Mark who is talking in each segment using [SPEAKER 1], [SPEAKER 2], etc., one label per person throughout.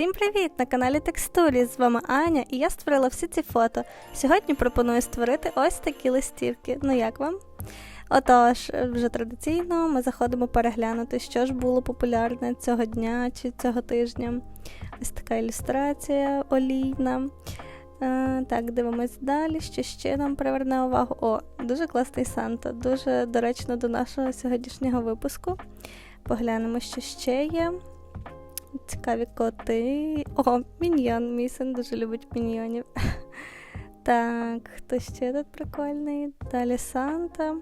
[SPEAKER 1] Всім привіт! На каналі Текстурі. З вами Аня, і я створила всі ці фото. Сьогодні пропоную створити ось такі листівки. Ну як вам? Отож, вже традиційно ми заходимо переглянути, що ж було популярне цього дня чи цього тижня. Ось така ілюстрація олійна. Е, так, дивимось далі, що ще нам приверне увагу. О, дуже класний Санта, дуже доречно до нашого сьогоднішнього випуску. Поглянемо, що ще є. Цікаві коти. О, міньйон. Мій син дуже любить міньйонів. Так, хто ще тут прикольний? Далі Санта.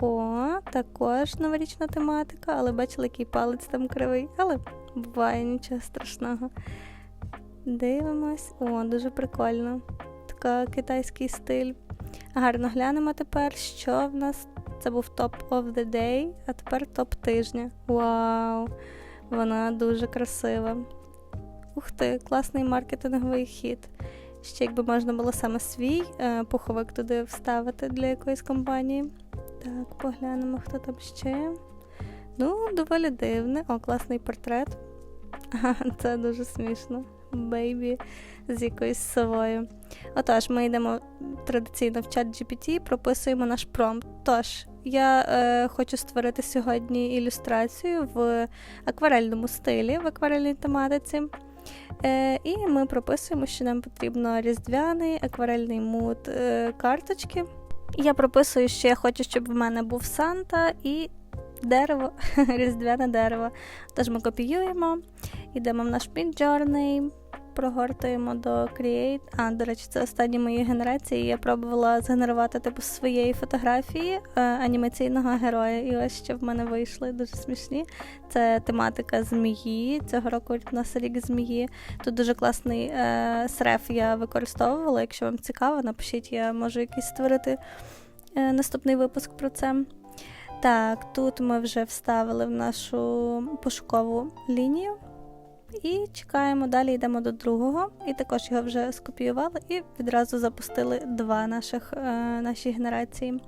[SPEAKER 1] О, також новорічна тематика, але бачили, який палець там кривий, але буває нічого страшного. Дивимось. О, дуже прикольно. Така китайський стиль. Гарно глянемо тепер, що в нас. Це був топ of the day, а тепер топ тижня. Вау! Вона дуже красива. Ух ти, класний маркетинговий хід. Ще якби можна було саме свій е, пуховик туди вставити для якоїсь компанії. Так, поглянемо, хто там ще. Ну, доволі дивне. О, класний портрет. Це дуже смішно. Бейбі з якоюсь совою. Отож, ми йдемо традиційно в чат GPT, прописуємо наш промпт. Тож, я е, хочу створити сьогодні ілюстрацію в акварельному стилі, в акварельній тематиці. Е, І ми прописуємо, що нам потрібно різдвяний акварельний мут е, карточки. Я прописую, що я хочу, щоб в мене був Санта і дерево, різдвяне дерево. Тож ми копіюємо, йдемо в наш Midjourney, прогортуємо до Create. А, до речі, це останні мої генерації. Я пробувала згенерувати типу своєї фотографії е, анімаційного героя. І ось що в мене вийшли дуже смішні. Це тематика змії. Цього року у нас рік змії. Тут дуже класний е, среф я використовувала. Якщо вам цікаво, напишіть, я можу якийсь створити е, наступний випуск про це. Так, тут ми вже вставили в нашу пошукову лінію. І чекаємо, далі йдемо до другого. І також його вже скопіювали і відразу запустили два наших, е, наші генерації.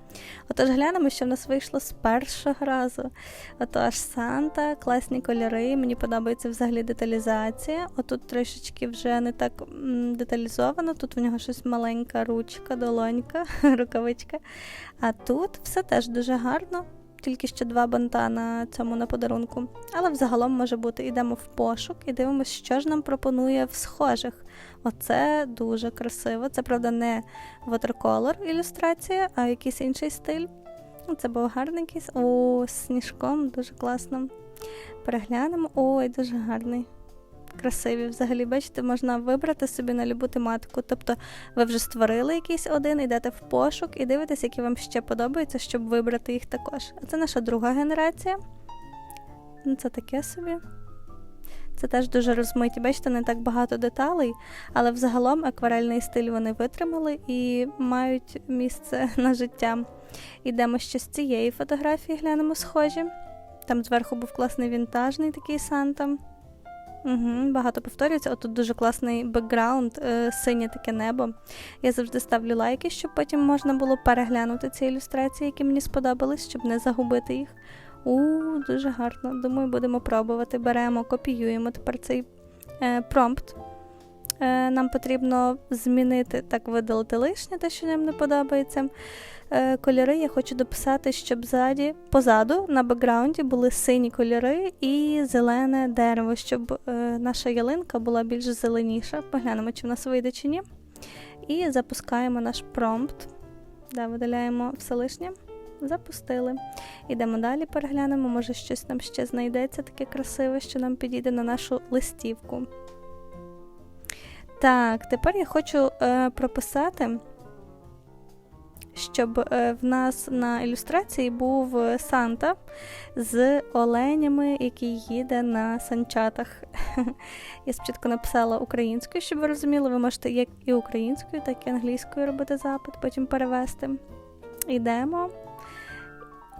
[SPEAKER 1] Отож, глянемо, що в нас вийшло з першого разу. Отож, Санта, класні кольори, мені подобається взагалі деталізація. Отут трішечки вже не так деталізовано, тут в нього щось маленька ручка, долонька, рукавичка. А тут все теж дуже гарно тільки ще два банта на цьому на подарунку. Але взагалом може бути йдемо в пошук і дивимося, що ж нам пропонує в схожих. Оце дуже красиво. Це, правда, не watercolor ілюстрація, а якийсь інший стиль. Це був гарний якийсь. О, сніжком, дуже класно. Переглянемо. Ой, дуже гарний красиві. Взагалі, бачите, можна вибрати собі на любу тематику. Тобто ви вже створили якийсь один, йдете в пошук і дивитесь, які вам ще подобаються, щоб вибрати їх також. А це наша друга генерація. Ну, Це таке собі. Це теж дуже розмиті. Бачите, не так багато деталей, але взагалом акварельний стиль вони витримали і мають місце на життя. Ідемо ще з цієї фотографії, глянемо схожі. Там зверху був класний вінтажний такий Санта. Угу, Багато повторюється. Отут дуже класний бекграунд, е, синє таке небо. Я завжди ставлю лайки, щоб потім можна було переглянути ці ілюстрації, які мені сподобались, щоб не загубити їх. У, дуже гарно. Думаю, будемо пробувати. Беремо, копіюємо тепер цей е, промпт. Е, Нам потрібно змінити, так, видалити лишнє, те, що нам не подобається. Е, Кольори я хочу дописати, щоб ззаді, позаду на бекграунді були сині кольори і зелене дерево, щоб е, наша ялинка була більш зеленіша. Поглянемо, чи в нас вийде чи ні. І запускаємо наш промпт. Да, Видаляємо все лишнє. Запустили. Ідемо далі, переглянемо, може щось там ще знайдеться таке красиве, що нам підійде на нашу листівку. Так, тепер я хочу е, прописати, щоб е, в нас на ілюстрації був Санта з оленями, який їде на санчатах. Я спочатку написала українською, щоб ви розуміли, ви можете як і українською, так і англійською робити запит, потім перевести. Йдемо.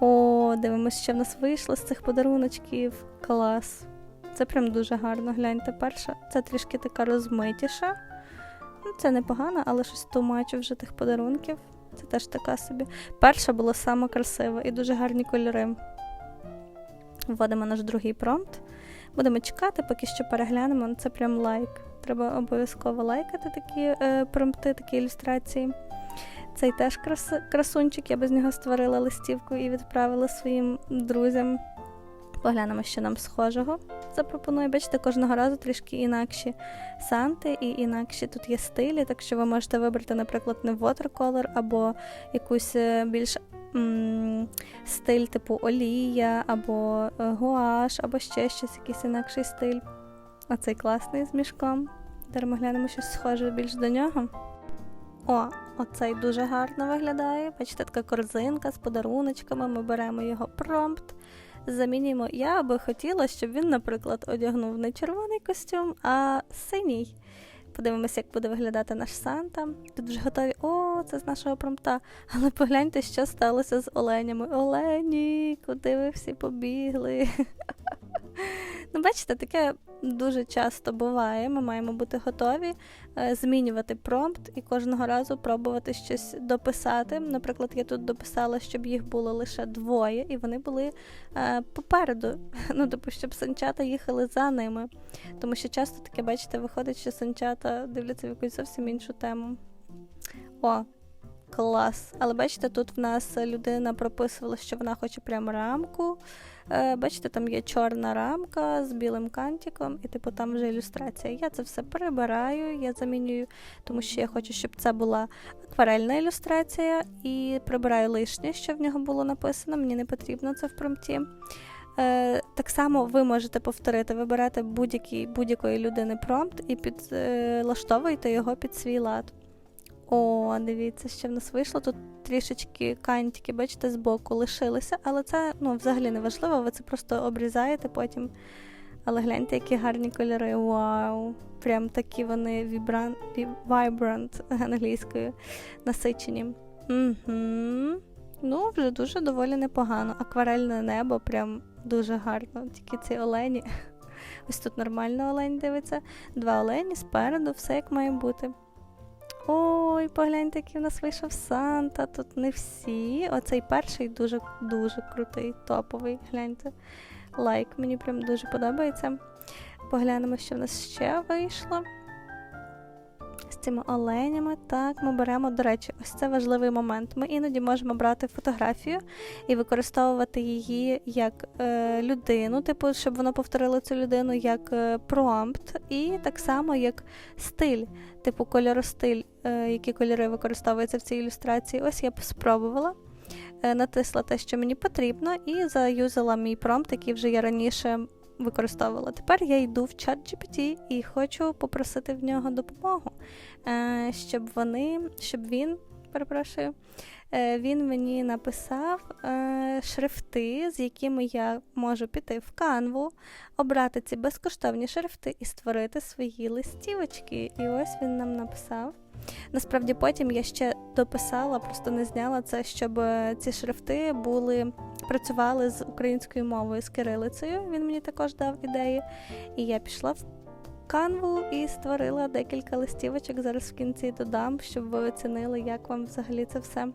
[SPEAKER 1] О, дивимося, що в нас вийшло з цих подаруночків. Клас. Це прям дуже гарно. Гляньте, перша. Це трішки така розмитіша. Ну, Це непогано, але щось тумачу вже тих подарунків. Це теж така собі. Перша була сама красива і дуже гарні кольори. Вводимо наш другий промпт. Будемо чекати, поки що переглянемо. Це прям лайк. Треба обов'язково лайкати такі е, промпти, такі ілюстрації. Цей теж крас... красунчик, я без нього створила листівку і відправила своїм друзям. Поглянемо, що нам схожого запропоную. Бачите, кожного разу трішки інакші санти і інакші тут є стилі, так що ви можете вибрати, наприклад, не watercolor або якусь е, більш м, стиль типу олія, або е, гуаш, або ще щось, якийсь інакший стиль. А цей класний з мішком. Зараз ми глянемо щось схоже більш до нього. О, оцей дуже гарно виглядає. Бачите, така корзинка з подаруночками. Ми беремо його промпт, замінюємо. Я би хотіла, щоб він, наприклад, одягнув не червоний костюм, а синій. Подивимося, як буде виглядати наш Санта. Тут вже готові. О, це з нашого промпта. Але погляньте, що сталося з оленями. Олені, куди ви всі побігли? Ну, бачите, таке дуже часто буває. Ми маємо бути готові е, змінювати промпт і кожного разу пробувати щось дописати. Наприклад, я тут дописала, щоб їх було лише двоє, і вони були е, попереду. Ну, типу, щоб санчата їхали за ними. Тому що часто таке, бачите, виходить, що санчата дивляться в якусь зовсім іншу тему. О, клас! Але бачите, тут в нас людина прописувала, що вона хоче прямо рамку. Е, Бачите, там є чорна рамка з білим кантиком, і типу там вже ілюстрація. Я це все перебираю, я замінюю, тому що я хочу, щоб це була акварельна ілюстрація, і прибираю лишнє, що в нього було написано. Мені не потрібно це в промпті. Е, так само ви можете повторити, вибирати будь-який, будь-якої людини промпт і підлаштовуєте його під свій лад. О, дивіться, що в нас вийшло. Тут трішечки кантики, бачите, збоку лишилися, але це ну, взагалі не важливо, ви це просто обрізаєте потім. Але гляньте, які гарні кольори. Вау! Прям такі вони вібран... vibrant англійською насичені. Угу. Ну, вже дуже доволі непогано. Акварельне небо, прям дуже гарно. Тільки ці олені. Ось тут нормально олень дивиться. Два олені спереду, все як має бути. Ой, погляньте, який в нас вийшов Санта. Тут не всі. Оцей перший дуже-дуже крутий, топовий. Гляньте. Лайк, мені прям дуже подобається. Поглянемо, що в нас ще вийшло. Цими оленями. Так, ми беремо, до речі, ось це важливий момент. Ми іноді можемо брати фотографію і використовувати її як е, людину, типу, щоб воно повторило цю людину як е, промпт, і так само як стиль, типу кольоростиль, е, які кольори використовуються в цій ілюстрації. Ось я б спробувала. Е, натисла те, що мені потрібно, і заюзала мій промпт, який вже я раніше використовувала. Тепер я йду в чат GPT і хочу попросити в нього допомогу, е, щоб вони, щоб він, перепрошую, він мені написав е, шрифти, з якими я можу піти в канву, обрати ці безкоштовні шрифти і створити свої листівочки. І ось він нам написав. Насправді потім я ще дописала, просто не зняла це, щоб ці шрифти були працювали з українською мовою, з кирилицею. Він мені також дав ідеї. І я пішла в канву і створила декілька листівочок. Зараз в кінці додам, щоб ви оцінили, як вам взагалі це все.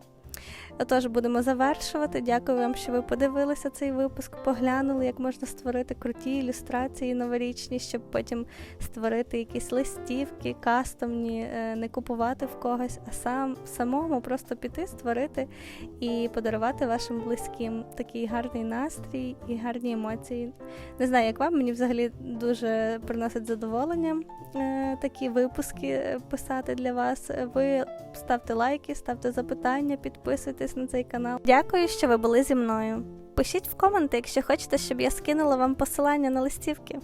[SPEAKER 1] Отож, будемо завершувати. Дякую вам, що ви подивилися цей випуск, поглянули, як можна створити круті ілюстрації новорічні, щоб потім створити якісь листівки, кастомні, е, не купувати в когось, а сам самому просто піти, створити і подарувати вашим близьким такий гарний настрій і гарні емоції. Не знаю, як вам, мені взагалі дуже приносить задоволення е, такі випуски е, писати для вас. Ви ставте лайки, ставте запитання, підписуйтесь на цей канал. Дякую, що ви були зі мною. Пишіть в коменти, якщо хочете, щоб я скинула вам посилання на листівки.